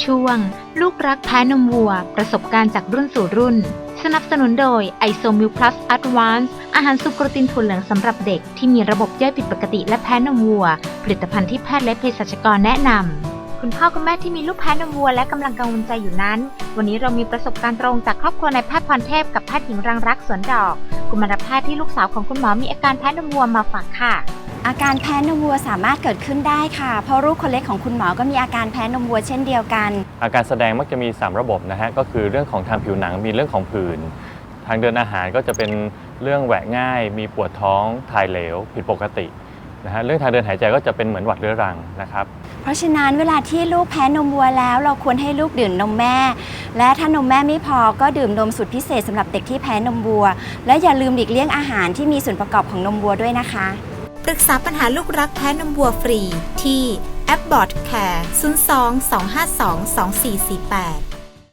ช่วง ลูกรักแพ้นมวัว ประสบการณ์จากรุ่นสู่รุ่น สนับสนุนโดย i s o m i l Plus Advance อาหารสุกโปรตีนถั่วเหลืองสำหรับเด็กที่มีระบบย่อยผิดปกติและแพ้นมวัว ผลิตภัณฑ์ที่แพทย์และเภสัชกรแนะนำคุณพ่อคุณแม่ที่มีลูกแพ้นมวัวและกำลังกังวลใจอยู่นั้น วันนี้เรามีประสบการณ์ตรงจากครอบครัวนายแพทย์พรเทพกับแพทย์หญิงรังรักสวนดอก กุมารแพทย์ที่ลูกสาวของคุณหมอมีอาการแพ้นมวัวมาฝากค่ะ อาการแพ้นมวัวสามารถเกิดขึ้นได้ค่ะ เพราะลูกคนเล็กของคุณหมอก็มีอาการแพ้นมวัวเช่นเดียวกัน อาการแสดงมักจะมี 3 ระบบนะฮะก็คือเรื่องของทางผิวหนังมีเรื่องของผื่นทางเดินอาหารก็จะเป็นเรื่องแหวะง่าย มีปวดท้องถ่ายเหลว ผิดปกตินะฮะเรื่องทางเดินหายใจก็จะเป็นเหมือนหวัดเรื้อรังนะครับ เพราะฉะนั้นเวลาที่ลูกแพ้นมวัวแล้ว เราควรให้ลูกดื่มนมแม่ และถ้านมแม่ไม่พอก็ดื่มนมสูตรพิเศษสำหรับเด็กที่แพ้นมวัว และอย่าลืมหลีกเลี่ยงอาหารที่มีส่วนประกอบของนมวัวด้วยนะคะ ปรึกษาปัญหาลูกรักแพ้นมวัวฟรีที่แอปบอร์ดแคร์ 02 252 2448